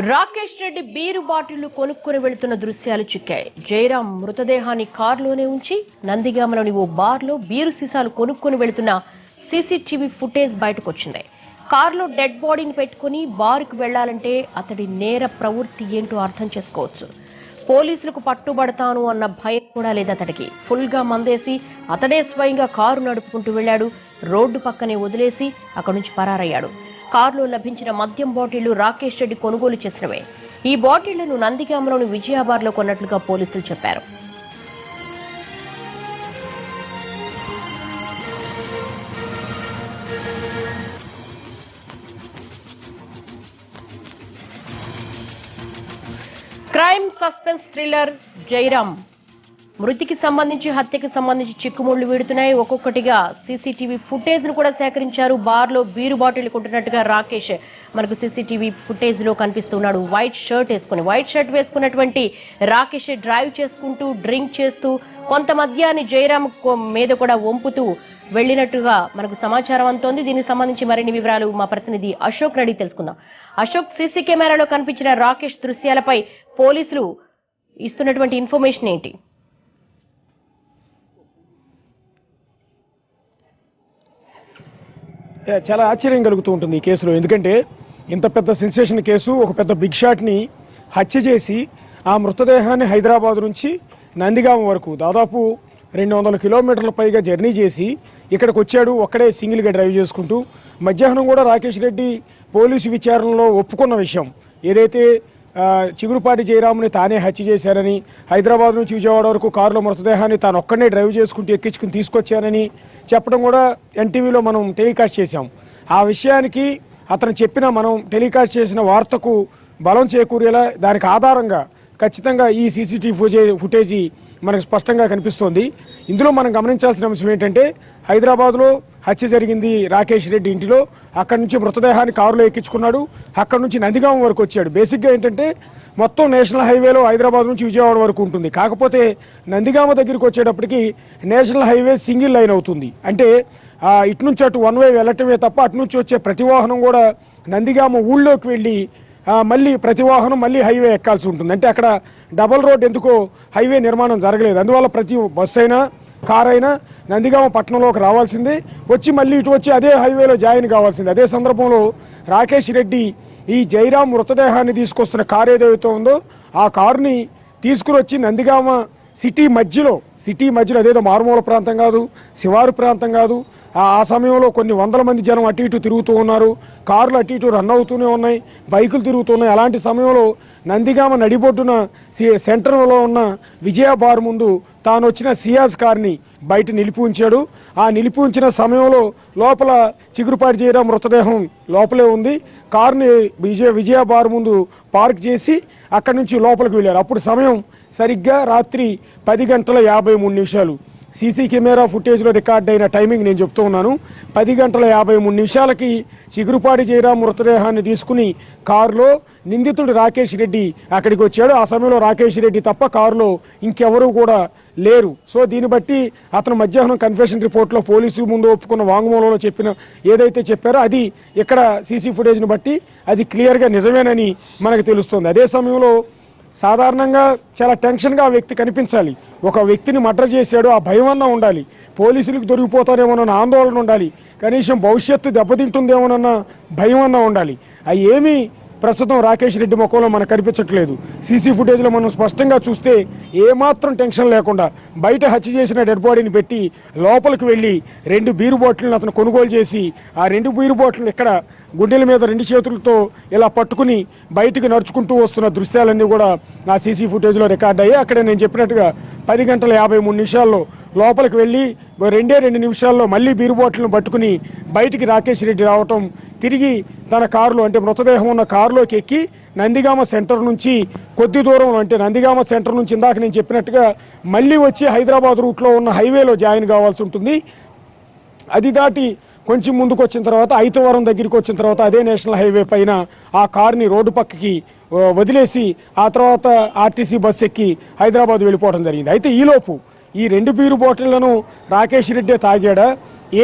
Rakesh Reddy beer బాటిళ్ళు కొనుక్కొని వెళుతున్న దృశ్యాలు చిక్కాయి. జయరాం మృతదేహాన్ని కారులోనే ఉంచి నందిగామలోని ఓ బార్లో బీరు సీసాలు కొనుక్కొని వెళుతున్న సీసీటీవీ ఫుటేజ్ బయటకొచ్చింది. కారులో డెడ్ బాడీని పెట్టుకుని బారుకు వెళ్ళాలంటే అతడి నేర ప్రవృత్తి ఏంటో అర్థం చేసుకోవచ్చు. పోలీసులకు పట్టుబడతాను అన్న భయం కూడా లేదు అతడికి. ఫుల్గా మందేసి అతడే స్వయంగా కారు నడుపుకుంటూ వెళ్ళాడు. రోడ్డు పక్కనే వదిలేసి అక్కడి నుంచి పరారయ్యాడు. కారులో లభించిన మద్యం బాటిళ్ళు రాకేష్ రెడ్డి కొనుగోలు చేసినవే. ఈ బాటిళ్ళను నందిగామలోని విజయాబార్లో కొన్నట్లుగా పోలీసులు చెప్పారు. క్రైమ్ సస్పెన్స్ థ్రిల్లర్ జైరామ్ మృతికి సంబంధించి హత్యకి సంబంధించి చిక్కుముళ్ళు వీడుతున్నాయి. ఒక్కొక్కటిగా సీసీటీవీ ఫుటేజ్ను కూడా సేకరించారు. బార్లో బీరు బాటిల్ కొంటున్నట్టుగా రాకేష్ మనకు సీసీటీవీ ఫుటేజ్లో కనిపిస్తున్నాడు. వైట్ షర్ట్ వేసుకుని వైట్ షర్ట్ వేసుకున్నటువంటి రాకేష్ డ్రైవ్ చేసుకుంటూ డ్రింక్ చేస్తూ కొంత మద్యాన్ని జయరామ్ మీద కూడా వంపుతూ వెళ్ళినట్టుగా మనకు సమాచారం అంతోంది దీనికి సంబంధించి మరిన్ని వివరాలు మా ప్రతినిధి అశోక్ రెడ్డి తెలుసుకుందాం. అశోక్ సీసీ కెమెరాలో కనిపించిన రాకేష్ దృశ్యాలపై పోలీసులు ఇస్తున్నటువంటి ఇన్ఫర్మేషన్ ఏంటి? చాలా ఆశ్చర్యం కలుగుతూ ఉంటుంది ఈ కేసులో. ఎందుకంటే ఇంత పెద్ద సెన్సేషన్ కేసు ఒక పెద్ద బిగ్ షాట్ని హత్య చేసి ఆ మృతదేహాన్ని హైదరాబాద్ నుంచి నందిగామ వరకు దాదాపు రెండు వందల కిలోమీటర్ల పైగా జర్నీ చేసి ఇక్కడికి వచ్చాడు ఒక్కడే సింగిల్గా డ్రైవ్ చేసుకుంటూ. మధ్యాహ్నం కూడా రాకేష్ రెడ్డి పోలీసు విచారణలో ఒప్పుకున్న విషయం. ఏదైతే చిగురుపాటి జయరాముని తానే హత్య చేశారని హైదరాబాద్ నుంచి విజయవాడ వరకు కారులో మృతదేహాన్ని తాను ఒక్కడే డ్రైవ్ చేసుకుంటూ ఎక్కించుకుని తీసుకొచ్చానని చెప్పడం కూడా ఎన్టీవీలో మనం టెలికాస్ట్ చేశాం. ఆ విషయానికి అతను చెప్పిన మనం టెలికాస్ట్ చేసిన వార్తకు బలం చేకూరేలా దానికి ఆధారంగా ఖచ్చితంగా ఈ సీసీటీవీ ఫుటేజ్ ఫుటేజీ మనకు స్పష్టంగా కనిపిస్తోంది. ఇందులో మనం గమనించాల్సిన అంశం ఏంటంటే హైదరాబాద్లో హత్య జరిగింది రాకేష్ రెడ్డి ఇంటిలో. అక్కడి నుంచి మృతదేహాన్ని కారులో ఎక్కించుకున్నాడు. అక్కడి నుంచి నందిగాం వరకు వచ్చాడు. బేసిక్గా ఏంటంటే మొత్తం నేషనల్ హైవేలో హైదరాబాద్ నుంచి విజయవాడ వరకు ఉంటుంది. కాకపోతే నందిగామ దగ్గరికి వచ్చేటప్పటికి నేషనల్ హైవే సింగిల్ లైన్ అవుతుంది. అంటే ఇటు నుంచి అటు వన్ వే వెళ్ళటమే తప్ప అటు నుంచి వచ్చే ప్రతి వాహనం కూడా నందిగామ ఊళ్ళోకి వెళ్ళి మళ్ళీ ప్రతి వాహనం మళ్ళీ హైవే ఎక్కాల్సి ఉంటుంది. అంటే అక్కడ డబల్ రోడ్ ఎందుకో హైవే నిర్మాణం జరగలేదు. అందువల్ల ప్రతి బస్సు అయినా కార్ అయినా నందిగామ పట్టణంలోకి రావాల్సింది. వచ్చి మళ్ళీ ఇటు వచ్చి అదే హైవేలో జాయిన్ కావాల్సింది. అదే సందర్భంలో రాకేష్ రెడ్డి ఈ జైరాం మృతదేహాన్ని తీసుకొస్తున్న కారు ఏదైతే ఉందో ఆ కారుని తీసుకుని వచ్చి నందిగామ సిటీ మధ్యలో సిటీ మధ్యలో అదేదో మారుమూల ప్రాంతం కాదు శివారు ప్రాంతం కాదు ఆ ఆ సమయంలో కొన్ని వందల మంది జనం అటు ఇటు తిరుగుతూ ఉన్నారు. కార్లు అటు ఇటు రన్ అవుతూనే ఉన్నాయి బైకులు తిరుగుతున్నాయి అలాంటి సమయంలో నందిగామ నడిబొడ్డున సి- సెంటర్లో ఉన్న విజయ బార్ ముందు తాను వచ్చిన సియాజ్ కార్ని బయట నిలిపి ఉంచాడు. ఆ నిలిపి ఉంచిన సమయంలో లోపల చిగురుపాటి చేయడం మృతదేహం లోపలే ఉంది. కారుని విజయ విజయ బార్ ముందు పార్క్ చేసి అక్కడి నుంచి లోపలికి వెళ్ళారు అప్పుడు సమయం సరిగ్గా రాత్రి పది గంటల యాభై మూడు నిమిషాలు. సీసీ కెమెరా ఫుటేజ్లో రికార్డ్ అయిన టైమింగ్ నేను చెప్తూ ఉన్నాను. పది గంటల యాభై మూడు నిమిషాలకి చిగురుపాటి జయరాం మృతదేహాన్ని తీసుకుని కారులో నిందితుడు రాకేష్ రెడ్డి అక్కడికి వచ్చాడు. ఆ సమయంలో రాకేష్ రెడ్డి తప్ప కారులో ఇంకెవరూ కూడా లేరు. సో దీన్ని బట్టి అతను మధ్యాహ్నం కన్ఫెషన్ రిపోర్ట్లో పోలీసు ముందు ఒప్పుకున్న వాంగ్మూలంలో చెప్పిన ఏదైతే చెప్పారో అది ఇక్కడ సీసీ ఫుటేజ్ని బట్టి అది క్లియర్గా నిజమేనని మనకు తెలుస్తుంది. అదే సమయంలో సాధారణంగా చాలా టెన్షన్గా ఆ వ్యక్తి కనిపించాలి. ఒక వ్యక్తిని మర్డర్ చేశాడు ఆ భయం అన్నా ఉండాలి. పోలీసులకు దొరికిపోతారేమోనన్న ఆందోళన ఉండాలి. కనీసం భవిష్యత్తు దెబ్బతింటుందేమోనన్న భయం అన్నా ఉండాలి. అవి ఏమీ ప్రస్తుతం రాకేష్ రెడ్డి ముఖంలో మనకు కనిపించట్లేదు. సీసీ ఫుటేజ్లో మనం స్పష్టంగా చూస్తే ఏమాత్రం టెన్షన్ లేకుండా బయట హత్య చేసిన డెడ్ బాడీని పెట్టి లోపలికి వెళ్ళి రెండు బీరు బాటిల్ని అతను కొనుగోలు చేసి ఆ రెండు బీరు బాటిల్ని ఇక్కడ గుండెల మీద రెండు చేతులతో ఇలా పట్టుకుని బయటికి నడుచుకుంటూ వస్తున్న దృశ్యాలన్నీ కూడా నా సీసీ ఫుటేజ్లో రికార్డ్ అయ్యాయి. అక్కడ నేను చెప్పినట్టుగా పది గంటల యాభై మూడు నిమిషాల్లో లోపలికి వెళ్ళి రెండే రెండు నిమిషాల్లో మళ్ళీ బీరు బాటిల్ను పట్టుకుని బయటికి రాకేష్ రెడ్డి రావటం తిరిగి తన కారులో అంటే మృతదేహం ఉన్న కారులోకి ఎక్కి నందిగామ సెంటర్ నుంచి కొద్ది దూరంలో అంటే నందిగామ సెంటర్ నుంచి ఇందాక నేను చెప్పినట్టుగా మళ్ళీ వచ్చి హైదరాబాద్ రూట్లో ఉన్న హైవేలో జాయిన్ కావాల్సి ఉంటుంది. అది దాటి కొంచెం ముందుకు వచ్చిన తర్వాత ఐతవరం దగ్గరికి వచ్చిన తర్వాత అదే నేషనల్ హైవే పైన ఆ కార్ని రోడ్డు పక్కకి వదిలేసి ఆ తర్వాత ఆర్టీసీ బస్ ఎక్కి హైదరాబాద్ వెళ్ళిపోవడం జరిగింది. అయితే ఈలోపు ఈ రెండు బీరు బాటిళ్ళను రాకేష్ రెడ్డే తాగాడా?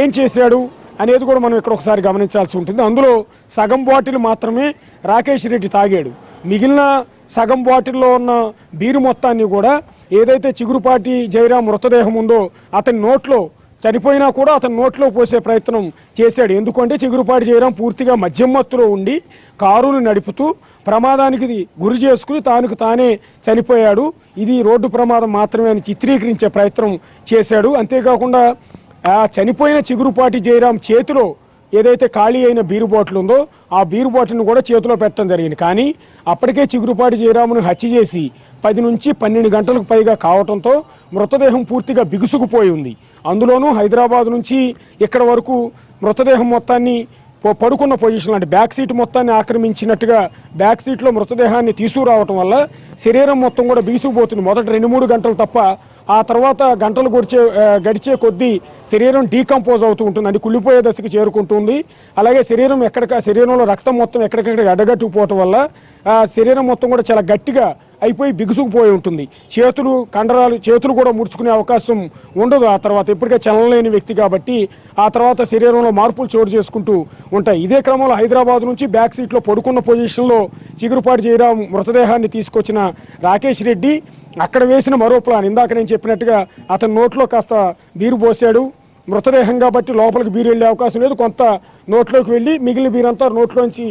ఏం చేశాడు? అనేది కూడా మనం ఇక్కడ ఒకసారి గమనించాల్సి ఉంటుంది. అందులో సగం బాటిల్ మాత్రమే రాకేష్ రెడ్డి తాగాడు. మిగిలిన సగం బాటిల్లో ఉన్న బీరు మొత్తాన్ని కూడా ఏదైతే చిగురుపాటి జయరాం మృతదేహం ఉందో అతని నోట్లో చనిపోయినా కూడా అతను నోట్లో పోసే ప్రయత్నం చేశాడు. ఎందుకంటే చిగురుపాటి జయరాం పూర్తిగా మద్యం మత్తులో ఉండి కారును నడుపుతూ ప్రమాదానికి గురి చేసుకుని తానుకు తానే చనిపోయాడు. ఇది రోడ్డు ప్రమాదం మాత్రమే అని చిత్రీకరించే ప్రయత్నం చేశాడు. అంతేకాకుండా ఆ చనిపోయిన చిగురుపాటి జయరాం చేతిలో ఏదైతే ఖాళీ అయిన బీరు బాటిల్ ఉందో ఆ బీరు బాటిల్ని కూడా చేతిలో పెట్టడం జరిగింది. కానీ అప్పటికే చిగురుపాటి జయరామును హత్య చేసి పది నుంచి పన్నెండు గంటలకు పైగా కావటంతో మృతదేహం పూర్తిగా బిగుసుకుపోయి ఉంది. అందులోనూ హైదరాబాద్ నుంచి ఇక్కడ వరకు మృతదేహం మొత్తాన్ని పడుకున్న పొజిషన్ అంటే బ్యాక్ సీట్ మొత్తాన్ని ఆక్రమించినట్టుగా బ్యాక్ సీట్లో మృతదేహాన్ని తీసుకురావటం వల్ల శరీరం మొత్తం కూడా బిగుసుకుపోతుంది. మొదటి రెండు మూడు గంటలు తప్ప ఆ తర్వాత గంటలు గడిచే గడిచే కొద్దీ శరీరం డీకంపోజ్ అవుతూ ఉంటుంది. అంటే కుళ్ళిపోయే దశకి చేరుకుంటుంది. అలాగే శరీరం ఎక్కడిక శరీరంలో రక్తం మొత్తం ఎక్కడికక్కడ అడ్డగట్టుకుపోవటం వల్ల శరీరం మొత్తం కూడా చాలా గట్టిగా అయిపోయి బిగుసుకుపోయి ఉంటుంది. చేతులు కండరాలు చేతులు కూడా ముడుచుకునే అవకాశం ఉండదు. ఆ తర్వాత ఇప్పటికే చలనలేని వ్యక్తి కాబట్టి ఆ తర్వాత శరీరంలో మార్పులు చోటు చేసుకుంటూ ఉంటాయి. ఇదే క్రమంలో హైదరాబాద్ నుంచి బ్యాక్ సీట్లో పడుకున్న పొజిషన్లో చిగురుపాటి జయరాం మృతదేహాన్ని తీసుకొచ్చిన రాకేష్ రెడ్డి అక్కడ వేసిన మరో ప్లాన్. ఇందాక నేను చెప్పినట్టుగా అతని నోట్లో కాస్త బీరు పోసాడు మృతదేహం కాబట్టి లోపలికి బీరు వెళ్ళే అవకాశం లేదు. కొంత నోట్లోకి వెళ్ళి మిగిలిన బీరంతా నోట్లోంచి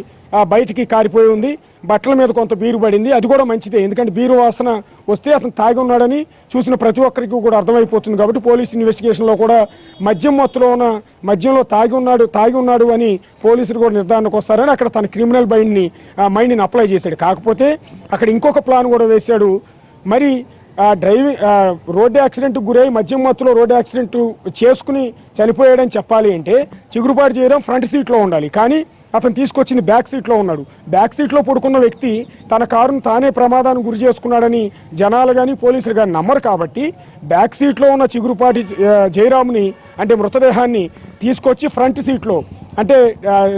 బయటికి కారిపోయి ఉంది. బట్టల మీద కొంత బీరు పడింది. అది కూడా మంచిదే. ఎందుకంటే బీరు వాసన వస్తే అతను తాగి ఉన్నాడని చూసిన ప్రతి ఒక్కరికి కూడా అర్థమైపోతుంది కాబట్టి పోలీస్ ఇన్వెస్టిగేషన్లో కూడా మద్యం మొత్తంలో ఉన్న మద్యంలో తాగి ఉన్నాడు తాగి ఉన్నాడు అని పోలీసులు కూడా నిర్ధారణకు వస్తారని అక్కడ తన క్రిమినల్ మైండ్ని మైండ్ని అప్లై చేశాడు. కాకపోతే అక్కడ ఇంకొక ప్లాన్ కూడా వేశాడు. మరి డ్రైవింగ్ రోడ్డు యాక్సిడెంట్ గురై మద్యం మత్తులో రోడ్డు యాక్సిడెంట్ చేసుకుని చనిపోయాడని చెప్పాలి అంటే చిగురుపాటు చేయడం ఫ్రంట్ సీట్లో ఉండాలి. కానీ అతను తీసుకొచ్చింది బ్యాక్ సీట్లో ఉన్నాడు. బ్యాక్ సీట్లో పడుకున్న వ్యక్తి తన కారును తానే ప్రమాదానికి గురి చేసుకున్నాడని జనాలు కానీ పోలీసులు కానీ నమ్మరు కాబట్టి బ్యాక్ సీట్లో ఉన్న చిగురుపాటి జయరామ్ని జయరాముని అంటే మృతదేహాన్ని తీసుకొచ్చి ఫ్రంట్ సీట్లో అంటే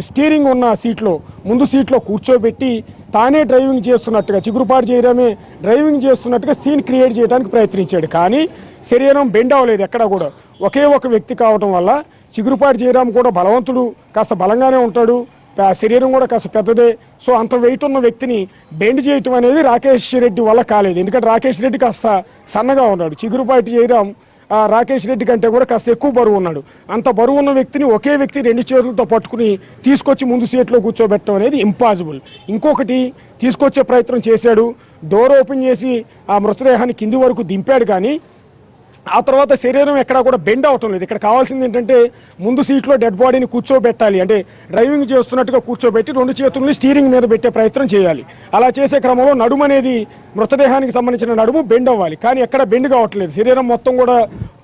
స్టీరింగ్ ఉన్న సీట్లో ముందు సీట్లో కూర్చోబెట్టి తానే డ్రైవింగ్ చేస్తున్నట్టుగా చిగురుపాటు చేయడమే డ్రైవింగ్ చేస్తున్నట్టుగా సీన్ క్రియేట్ చేయడానికి ప్రయత్నించాడు. కానీ శరీరం బెండ్ అవ్వలేదు ఎక్కడ కూడా. ఒకే ఒక వ్యక్తి కావటం వల్ల చిగురుపాటు జయరామ్ కూడా బలవంతుడు కాస్త బలంగానే ఉంటాడు. శరీరం కూడా కాస్త పెద్దదే. సో అంత వెయిట్ ఉన్న వ్యక్తిని బెండ్ చేయటం అనేది రాకేష్ రెడ్డి వల్ల కాలేదు. ఎందుకంటే రాకేష్ రెడ్డి కాస్త సన్నగా ఉన్నాడు. చిగురుపాటి జయరామ్ రాకేష్ రెడ్డి కంటే కూడా కాస్త ఎక్కువ బరువు ఉన్నాడు. అంత బరువు ఉన్న వ్యక్తిని ఒకే వ్యక్తి రెండు చేతులతో పట్టుకుని తీసుకొచ్చి ముందు సీట్లో కూర్చోబెట్టడం అనేది ఇంపాసిబుల్. ఇంకొకటి తీసుకొచ్చే ప్రయత్నం చేశాడు. డోర్ ఓపెన్ చేసి ఆ మృతదేహాన్ని కింది వరకు దింపాడు కానీ ఆ తర్వాత శరీరం ఎక్కడా కూడా బెండ్ అవటం లేదు. ఇక్కడ కావాల్సింది ఏంటంటే ముందు సీట్లో డెడ్ బాడీని కూర్చోబెట్టాలి. అంటే డ్రైవింగ్ చేస్తున్నట్టుగా కూర్చోబెట్టి రెండు చేతుల్ని స్టీరింగ్ మీద పెట్టే ప్రయత్నం చేయాలి. అలా చేసే క్రమంలో నడుము అనేది మృతదేహానికి సంబంధించిన నడుము బెండ్ అవ్వాలి. కానీ ఎక్కడ బెండ్ కావట్లేదు. శరీరం మొత్తం కూడా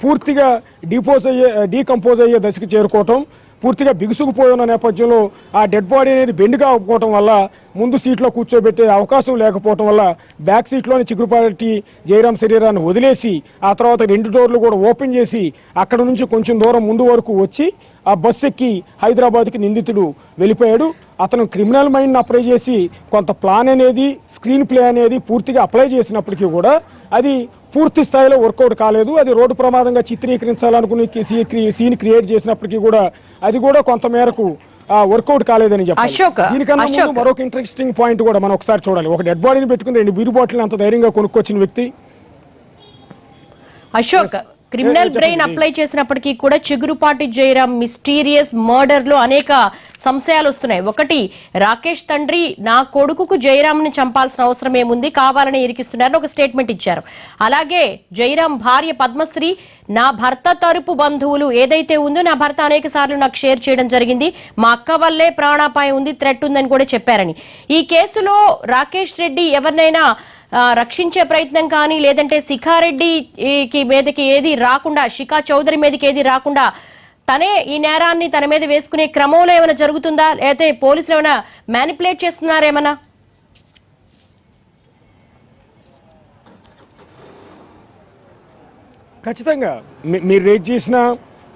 పూర్తిగా డిపోజ్ అయ్యే డీకంపోజ్ అయ్యే దశకి చేరుకోవటం. పూర్తిగా బిగుసుకుపోయి ఉన్న నేపథ్యంలో ఆ డెడ్ బాడీ అనేది బెండ్ కాకపోవటం వల్ల ముందు సీట్లో కూర్చోబెట్టే అవకాశం లేకపోవటం వల్ల బ్యాక్ సీట్లోని చిగురుపాటి జయరాం శరీరాన్ని వదిలేసి ఆ తర్వాత రెండు డోర్లు కూడా ఓపెన్ చేసి అక్కడ నుంచి కొంచెం దూరం ముందు వరకు వచ్చి ఆ బస్సు ఎక్కి హైదరాబాద్కి నిందితుడు వెళ్ళిపోయాడు. అతను క్రిమినల్ మైండ్ని అప్లై చేసి కొంత ప్లాన్ అనేది స్క్రీన్ ప్లే అనేది పూర్తిగా అప్లై చేసినప్పటికీ కూడా అది పూర్తి స్థాయిలో వర్కౌట్ కాలేదు. అది రోడ్డు ప్రమాదంగా చిత్రీకరించాలనుకుని సీన్ క్రియేట్ చేసినప్పటికీ కూడా అది కూడా కొంత మేరకు వర్కౌట్ కాలేదని చెప్పాలి. అశోక్, దీనికన్నా ముందు. మరొక ఇంట్రెస్టింగ్ పాయింట్ కూడా మనం ఒకసారి చూడాలి. ఒక డెడ్ బాడీని పెట్టుకుని రెండు బీరు బాటిల్ అంత ధైర్యంగా కొనుక్కొచ్చిన వ్యక్తి. అశోక్ క్రిమినల్. బ్రెయిన్ అప్లై చేసినప్పటికీ కూడా చిగురుపాటి జయరాం మిస్టీరియస్ మర్డర్లో అనేక సంశయాలు వస్తున్నాయి. ఒకటి రాకేష్ తండ్రి నా కొడుకుకు జయరాంని చంపాల్సిన అవసరం ఏముంది? కావాలని ఇరికిస్తున్నారని ఒక స్టేట్మెంట్ ఇచ్చారు. అలాగే జయరాం భార్య పద్మశ్రీ నా భర్త తరపు బంధువులు ఏదైతే ఉందో నా భర్త అనేక సార్లు నాకు షేర్ చేయడం జరిగింది. మా అక్క వల్లే ప్రాణాపాయం ఉంది థ్రెట్ ఉందని కూడా చెప్పారని. ఈ కేసులో రాకేష్ రెడ్డి ఎవరినైనా రక్షించే ప్రయత్నం కానీ లేదంటే శిఖారెడ్డికి మీదకి ఏది రాకుండా శిఖా చౌదరి మీదకి ఏది రాకుండా తనే ఈ నేరాన్ని తన మీద వేసుకునే క్రమంలో ఏమైనా జరుగుతుందా? లేకపోతే పోలీసులు ఏమైనా మ్యానిపులేట్ చేస్తున్నారేమన్నా ఖచ్చితంగా. మీ- మీరు రేజ్ చేసిన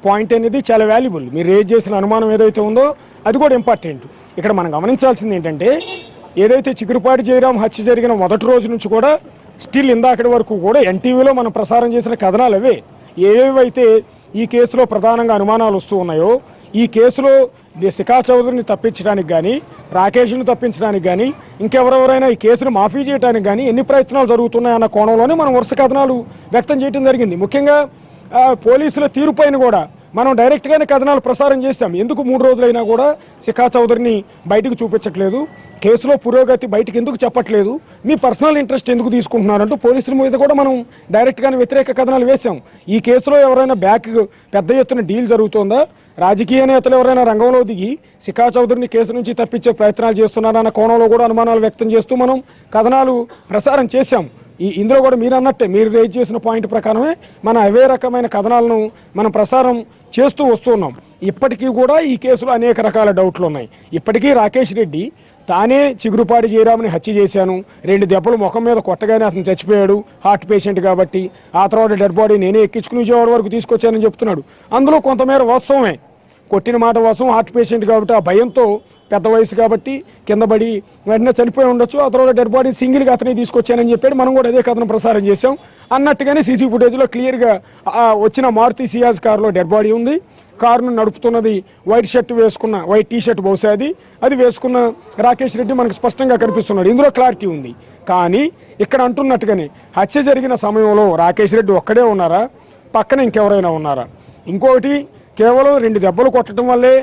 పాయింట్ అనేది చాలా వాల్యుబుల్ మీరు రేజ్ చేసిన అనుమానం ఏదైతే ఉందో అది కూడా ఇంపార్టెంట్ ఇక్కడ మనం గమనించాల్సింది ఏంటంటే ఏదైతే చిగురుపాటి జయరాం హత్య జరిగిన మొదటి రోజు నుంచి కూడా స్టిల్ ఇందాకటి వరకు కూడా ఎన్టీవీలో మనం ప్రసారం చేసిన కథనాలు అవే. ఏవేవైతే ఈ కేసులో ప్రధానంగా అనుమానాలు వస్తూ ఉన్నాయో ఈ కేసులో శిఖా చౌదరిని తప్పించడానికి కానీ రాకేష్ను తప్పించడానికి కానీ ఇంకెవరెవరైనా ఈ కేసును మాఫీ చేయడానికి కానీ ఎన్ని ప్రయత్నాలు జరుగుతున్నాయన్న కోణంలోనే మనం వరుస కథనాలు వ్యక్తం చేయడం జరిగింది. ముఖ్యంగా పోలీసుల తీరుపైన కూడా మనం డైరెక్ట్గానే కథనాలు ప్రసారం చేస్తాం ఎందుకు మూడు రోజులైనా కూడా శిఖా చౌదరిని బయటకు చూపించట్లేదు? కేసులో పురోగతి బయటకు ఎందుకు చెప్పట్లేదు? మీ పర్సనల్ ఇంట్రెస్ట్ ఎందుకు తీసుకుంటున్నారంటూ పోలీసుల మీద కూడా మనం డైరెక్ట్గానే వ్యతిరేక కథనాలు వేశాం. ఈ కేసులో ఎవరైనా బ్యాక్ పెద్ద ఎత్తున డీల్ జరుగుతుందా? రాజకీయ నేతలు ఎవరైనా రంగంలో దిగి శిఖా చౌదరిని కేసు నుంచి తప్పించే ప్రయత్నాలు చేస్తున్నారన్న కోణంలో కూడా అనుమానాలు వ్యక్తం చేస్తూ మనం కథనాలు ప్రసారం చేశాం. ఈ ఇందులో కూడా మీరు అన్నట్టే మీరు రేజ్ చేసిన పాయింట్ ప్రకారమే మన అవే రకమైన కథనాలను మనం ప్రసారం చేస్తూ వస్తున్నాం ఇప్పటికీ కూడా ఈ కేసులో అనేక రకాల డౌట్లు ఉన్నాయి. ఇప్పటికీ రాకేష్ రెడ్డి తానే చిగురుపాటి జయరాముని హత్య చేశాను. రెండు దెబ్బలు ముఖం మీద కొట్టగానే అతను చచ్చిపోయాడు హార్ట్ పేషెంట్ కాబట్టి. ఆ తర్వాత డెడ్ బాడీ నేనే ఎక్కించుకుని విజయవాడ వరకు తీసుకొచ్చానని చెప్తున్నాడు. అందులో కొంతమేర వాస్తవమే. కొట్టిన మాట వాస్తవం హార్ట్ పేషెంట్ కాబట్టి ఆ భయంతో పెద్ద వయసు కాబట్టి కింద పడి వెంటనే చనిపోయి ఉండొచ్చు. ఆ తర్వాత డెడ్ బాడీ సింగిల్గా అతనే తీసుకొచ్చానని చెప్పాడు. మనం కూడా అదే కథను ప్రసారం చేశాం. అన్నట్టుగానే సీసీ ఫుటేజ్లో క్లియర్గా వచ్చిన మారుతి సియాజ్ కారులో డెడ్ బాడీ ఉంది. కారును నడుపుతున్నది వైట్ షర్ట్ వేసుకున్న వైట్ టీ షర్ట్ బహుశా అది. అది వేసుకున్న రాకేష్ రెడ్డి మనకు స్పష్టంగా కనిపిస్తున్నాడు. ఇందులో క్లారిటీ ఉంది. కానీ ఇక్కడ అంటున్నట్టుగానే హత్య జరిగిన సమయంలో రాకేష్ రెడ్డి ఒక్కడే ఉన్నారా? పక్కన ఇంకెవరైనా ఉన్నారా? ఇంకొకటి కేవలం రెండు దెబ్బలు కొట్టడం వల్లే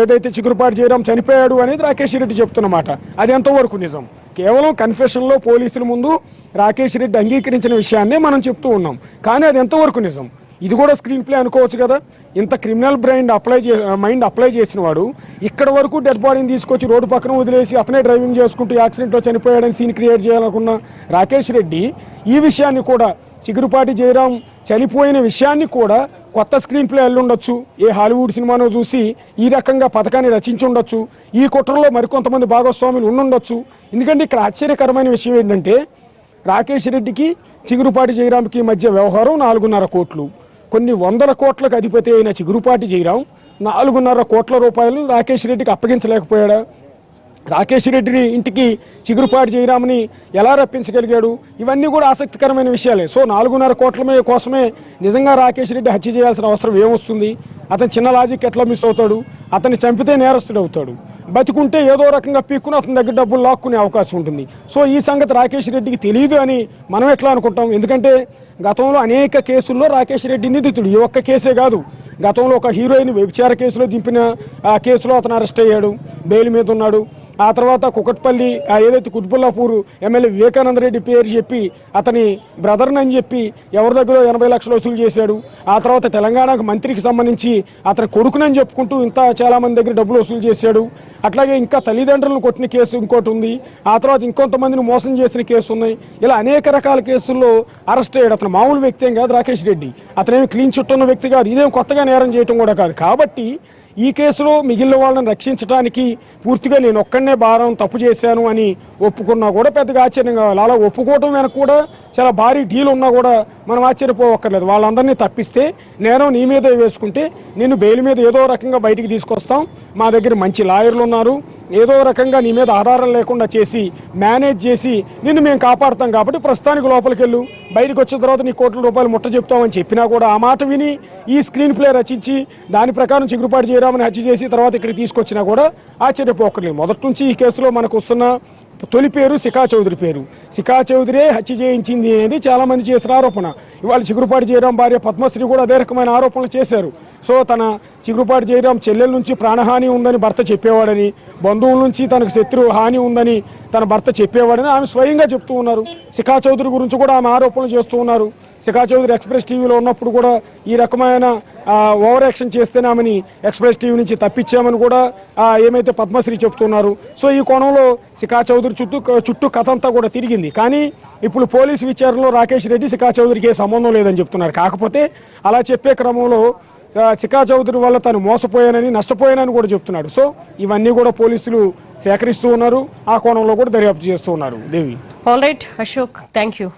ఏదైతే చిగురుపాటు చేయడం చనిపోయాడు అనేది రాకేష్ రెడ్డి చెప్తున్నమాట. అది ఎంతవరకు నిజం? కేవలం కన్ఫెషన్లో పోలీసుల ముందు రాకేష్ రెడ్డి అంగీకరించిన విషయాన్నే మనం చెప్తూ ఉన్నాం. కానీ అది ఎంతవరకు నిజం? ఇది కూడా స్క్రీన్ ప్లే అనుకోవచ్చు కదా? ఇంత క్రిమినల్ బ్రైండ్ అప్లై చే మైండ్ అప్లై చేసిన వాడు ఇక్కడ వరకు డెడ్ బాడీని తీసుకొచ్చి రోడ్డు పక్కన వదిలేసి అతనే డ్రైవింగ్ చేసుకుంటూ యాక్సిడెంట్లో చనిపోయాడని సీన్ క్రియేట్ చేయాలనుకున్న రాకేష్ రెడ్డి ఈ విషయాన్ని కూడా చిగురుపాటి జయరాం చనిపోయిన విషయాన్ని కూడా కొత్త స్క్రీన్ ప్లే ఉండొచ్చు ఏ హాలీవుడ్ సినిమాను చూసి ఈ రకంగా పథకాన్ని రచించి ఉండొచ్చు ఈ కుట్రలో మరికొంతమంది భాగస్వాములు ఉండుండొచ్చు. ఎందుకంటే ఇక్కడ ఆశ్చర్యకరమైన విషయం ఏంటంటే రాకేష్ రెడ్డికి చిగురుపాటి జయరాంకి మధ్య వ్యవహారం నాలుగున్నర కోట్లు. కొన్ని వందల కోట్లకు అధిపతి అయిన చిగురుపాటి జయరాం నాలుగున్నర కోట్ల రూపాయలు రాకేష్ రెడ్డికి అప్పగించలేకపోయాడా? రాకేష్ రెడ్డిని ఇంటికి చిగురుపాటి చేయరామని ఎలా రప్పించగలిగాడు? ఇవన్నీ కూడా ఆసక్తికరమైన విషయాలే. సో నాలుగున్నర కోట్ల కోసమే నిజంగా రాకేష్ రెడ్డి హత్య చేయాల్సిన అవసరం ఏమొస్తుంది? అతను చిన్న లాజిక్ ఎట్లా మిస్ అవుతాడు? అతన్ని చంపితే నేరస్తుడు అవుతాడు. బతికుంటే ఏదో రకంగా పీక్కుని అతని దగ్గర డబ్బులు లాక్కునే అవకాశం ఉంటుంది. సో ఈ సంగతి రాకేష్ రెడ్డికి తెలియదు అని మనం ఎట్లా అనుకుంటాం? ఎందుకంటే గతంలో అనేక కేసుల్లో రాకేష్ రెడ్డి నిందితుడు. ఈ ఒక్క కేసే కాదు. గతంలో ఒక హీరోయిన్ వ్యభిచార కేసులో దింపిన ఆ కేసులో అతను అరెస్ట్ అయ్యాడు. బెయిల్ మీద ఉన్నాడు. ఆ తర్వాత కుకట్పల్లి ఏదైతే కుట్బుల్లాపూర్ ఎమ్మెల్యే వివేకానంద రెడ్డి పేరు చెప్పి అతని బ్రదర్ని అని చెప్పి ఎవరి దగ్గర ఎనభై లక్షలు వసూలు చేశాడు. ఆ తర్వాత తెలంగాణకు మంత్రికి సంబంధించి అతని కొడుకునని చెప్పుకుంటూ ఇంత చాలామంది దగ్గర డబ్బులు వసూలు చేశాడు. అట్లాగే ఇంకా తల్లిదండ్రులను కొట్టిన కేసు ఇంకోటి ఉంది. ఆ తర్వాత ఇంకొంతమందిని మోసం చేసిన కేసు ఉన్నాయి. ఇలా అనేక రకాల కేసుల్లో అరెస్ట్ అయ్యాడు. అతను మామూలు వ్యక్తి ఏం కాదు రాకేష్ రెడ్డి. అతనేమి క్లీన్ చుట్టూ ఉన్న వ్యక్తి కాదు. ఇదేం కొత్తగా నేరం చేయటం కూడా కాదు. కాబట్టి ఈ కేసులో మిగిలిన వాళ్ళని రక్షించడానికి పూర్తిగా నేను ఒక్కడనే భారం తప్పు చేశాను అని ఒప్పుకున్నా కూడా పెద్దగా ఆశ్చర్యం కావాలి అలా ఒప్పుకోవటం వెనక కూడా చాలా భారీ డీల్ ఉన్నా కూడా మనం ఆశ్చర్యపోవక్కర్లేదు. వాళ్ళందరినీ తప్పిస్తే నేరం నీ మీదే వేసుకుంటే నిన్ను బెయిల్ మీద ఏదో రకంగా బయటికి తీసుకొస్తాం. మా దగ్గర మంచి లాయర్లు ఉన్నారు. ఏదో రకంగా నీ మీద ఆధారం లేకుండా చేసి మేనేజ్ చేసి నిన్ను మేము కాపాడుతాం కాబట్టి ప్రస్తుతానికి లోపలికి వెళ్ళు బయటకు వచ్చిన తర్వాత నీ కోట్ల రూపాయలు ముట్ట చెప్తామని చెప్పినా కూడా ఆ మాట విని ఈ స్క్రీన్ ప్లే రచించి దాని ప్రకారం చిగురుపాటు చిగురుపాటి జయరామని హత్య చేసి తర్వాత ఇక్కడికి తీసుకొచ్చినా కూడా ఆశ్చర్యపోకర్లేదు. మొదటి నుంచి ఈ కేసులో మనకు వస్తున్న తొలి పేరు శిఖా చౌదరి పేరు. శిఖా చౌదరే హత్య చేయించింది అనేది చాలామంది చేసిన ఆరోపణ. ఇవాళ చిగురుపాటి జయరాం భార్య పద్మశ్రీ కూడా అదే రకమైన ఆరోపణలు చేశారు. సో తన చిగురుపాటి జయరాం చెల్లెల నుంచి ప్రాణహాని ఉందని భర్త చెప్పేవాడని బంధువుల నుంచి తనకు శత్రు హాని ఉందని తన భర్త చెప్పేవాడని ఆమె స్వయంగా చెప్తూ ఉన్నారు. శిఖా చౌదరి గురించి కూడా ఆమె ఆరోపణలు చేస్తూ ఉన్నారు. శిఖా చౌదరి ఎక్స్ప్రెస్ టీవీలో ఉన్నప్పుడు కూడా ఈ రకమైన ఓవర్ యాక్షన్ చేస్తేనే ఆమెని ఎక్స్ప్రెస్ టీవీ నుంచి తప్పించామని కూడా ఏమైతే పద్మశ్రీ చెప్తున్నారు. సో ఈ కోణంలో శిఖా చౌదరి చుట్టూ చుట్టూ కథ అంతా కూడా తిరిగింది. కానీ ఇప్పుడు పోలీసు విచారణలో రాకేష్ రెడ్డి శిఖా చౌదరికి ఏ సంబంధం లేదని చెప్తున్నారు. కాకపోతే అలా చెప్పే క్రమంలో శిఖా చౌదరి వల్ల తను మోసపోయానని నష్టపోయానని కూడా చెప్తున్నాడు. సో ఇవన్నీ కూడా పోలీసులు సేకరిస్తూ ఉన్నారు. ఆ కోణంలో కూడా దర్యాప్తు చేస్తూ ఉన్నారు. Devi. All right Ashok thank you